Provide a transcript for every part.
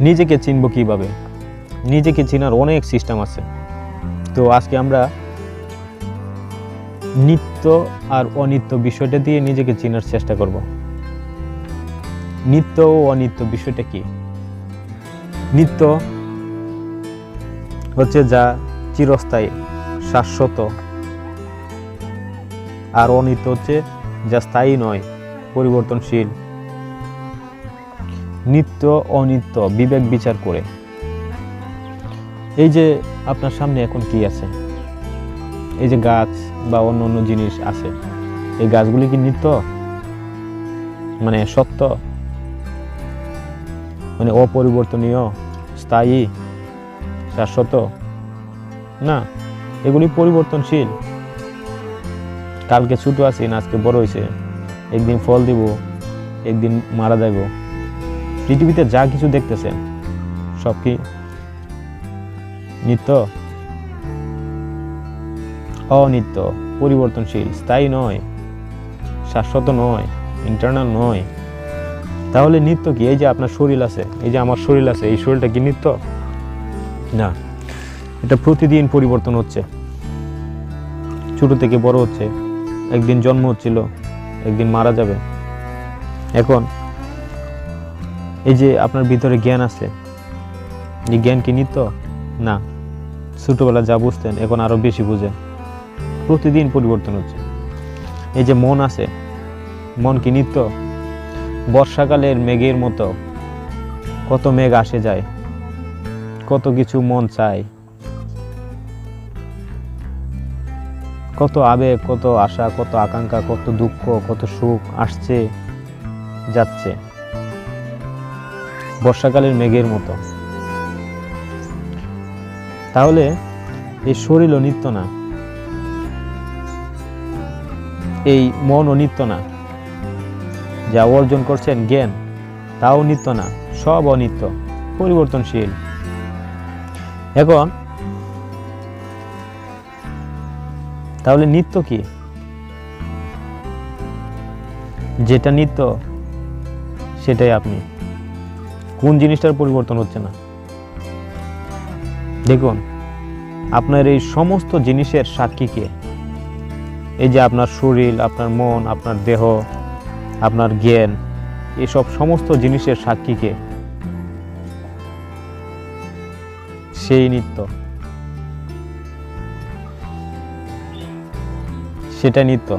নিজেকে চিনব কীভাবে? নিজেকে চিনার অনেক সিস্টেম আছে। তো আজকে আমরা নিত্য আর অনিত্য বিষয়টা দিয়ে নিজেকে চিনার চেষ্টা করব। নিত্য ও অনিত্য বিষয়টা কি? নিত্য হচ্ছে যা চিরস্থায়ী, শাশ্বত, আর অনিত্য হচ্ছে যা স্থায়ী নয়, পরিবর্তনশীল। নিত্য অনিত্য, বিবেক বিচার করে। এই যে আপনার সামনে এখন কি আছে? এই যে গাছ বা অন্য অন্য জিনিস আছে, এই গাছগুলি কি নিত্য? মানে সত্য? মানে অপরিবর্তনীয়, স্থায়ী, শাশ্বত? না, এগুলি পরিবর্তনশীল। কালকে ছোট আছি না আজকে বড় হয়েছে একদিন ফল দিব, একদিন মারা যাইব। পৃথিবীতে যা কিছু দেখতেছেন, সব কি নিত্য? অনিত্য, পরিবর্তনশীল, স্থায়ী নয়, শাশ্বত নয় ইন্টারনাল নয়। তাহলে নিত্য কি? এই যে আপনার শরীর আছে, এই যে আমার শরীর আছে, এই শরীরটা কি নিত্য? না। এটা প্রতিদিন পরিবর্তন হচ্ছে। ছোট থেকে বড় হচ্ছে। একদিন জন্ম হচ্ছিল, একদিন মারা যাবে। এখন এই যে আপনার ভিতরে জ্ঞান আছে, এই জ্ঞান কি নিত্য? না। ছোটবেলা যা বুঝতেন, এখন আরও বেশি বুঝেন। প্রতিদিন পরিবর্তন হচ্ছে। এই যে মন আছে, মন কি নিত্য? বর্ষাকালের মেঘের মতো কত মেঘ আসে যায়, কত কিছু মন চায়, কত আবেগ, কত আশা, কত আকাঙ্ক্ষা, কত দুঃখ, কত সুখ আসছে, যাচ্ছে। বর্ষাকালের মেঘের মতো। তাহলে এই শরীরও নিত্য না। এই মন নিত্য না। যা অর্জন করছেন জ্ঞান, তাও নিত্য না, সব অনিত্য, পরিবর্তনশীল। এখন, তাহলে নিত্য কি? যেটা নিত্য, সেটাই আপনি। কোন জিনিসটার পরিবর্তন হচ্ছে না? দেখুন, আপনার এই সমস্ত জিনিসের সাক্ষী কে? এই যে আপনার শরীর, আপনার মন, আপনার দেহ, আপনার জ্ঞান, এসব সমস্ত জিনিসের সাক্ষী কে? সেই নিত্য। সেটা নিত্য।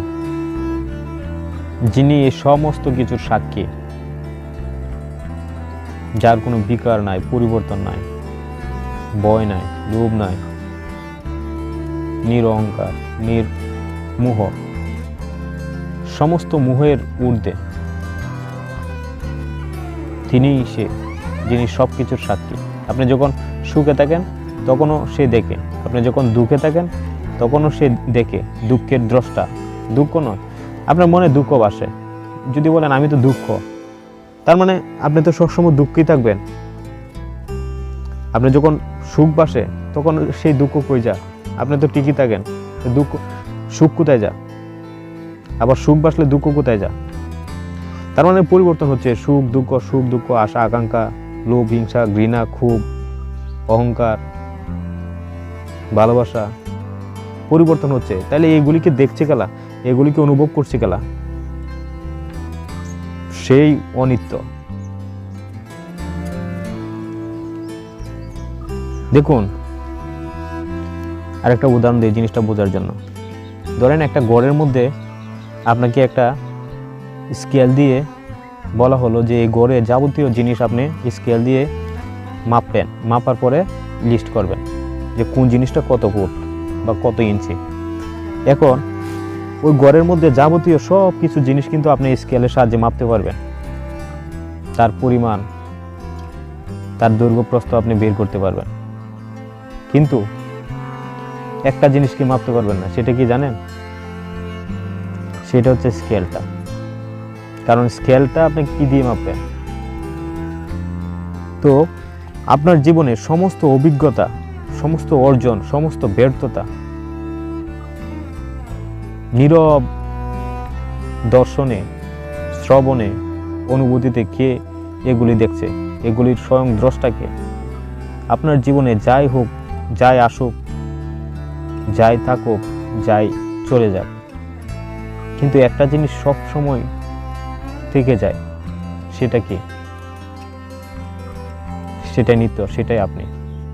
যিনি এই সমস্ত কিছুর সাক্ষী। যার কোনো বিকার নাই, পরিবর্তন নাই, ভয় নাই, লোভ নাই, নিরহংকার, নির্মোহ, সমস্ত মোহের ঊর্ধ্বে। তিনিই সে, যিনি সব কিছুর সাক্ষী। আপনি যখন সুখে থাকেন, তখনও সে দেখে। আপনি যখন দুঃখে থাকেন, তখনও সে দেখে। দুঃখের দ্রষ্টা। দুঃখ নয়। আপনার মনে দুঃখ বাসে। যদি বলেন, আমি তো দুঃখ। তার মানে আপনি তো সবসময় দুঃখই থাকবেন। আপনি যখন সুখ বাসে, তখন সেই দুঃখ কই যা আপনি তো টিকি থাকেন। দুঃখ, সুখ কোথায় যা আবার সুখ বাসলে দুঃখ কোথায় যা তার মানে পরিবর্তন হচ্ছে সুখ, দুঃখ সুখ, দুঃখ, আশা, আকাঙ্ক্ষা, লোভ, হিংসা, ঘৃণা, ক্ষোভ, অহংকার, ভালোবাসা পরিবর্তন হচ্ছে। তাহলে এগুলিকে দেখছে গেলা এগুলিকে অনুভব করছে গেলা সেই অনিত্য। দেখুন, আরেকটা উদাহরণ দিই জিনিসটা বোঝার জন্য। ধরেন একটা গড়ের মধ্যে আপনাকে একটা স্কেল দিয়ে বলা হলো যে এই গড়ে যাবতীয় জিনিস আপনি স্কেল দিয়ে মাপবেন। মাপার পরে লিস্ট করবেন যে কোন জিনিসটা কত ফুট বা কত ইঞ্চি। এখন ওই গড়ের মধ্যে যাবতীয় সব কিছু জিনিস কিন্তু আপনি স্কেলের সাহায্যে মাপতে পারবেন। তার পরিমাণ, তার দৈর্ঘ্য প্রস্থ আপনি বের করতে পারবেন। কিন্তু একটা জিনিস কি মাপতে পারবেন না, সেটা কি জানেন? সেটা হচ্ছে স্কেলটা কারণ স্কেলটা আপনি কি দিয়ে মাপবেন? তো আপনার জীবনে সমস্ত অভিজ্ঞতা, সমস্ত অর্জন, সমস্ত ব্যর্থতা নীরব দর্শনে, শ্রবণে অনুভূতিতে কে এগুলি দেখছে? এগুলির স্বয়ং দ্রষ্টাকে আপনার জীবনে যাই হোক, যাই আসুক, যাই থাকুক, যাই চলে যাক। কিন্তু একটা জিনিস সব সময় থেকে যায়, সেটা কি? সেটাই নিত্য, সেটাই আপনি।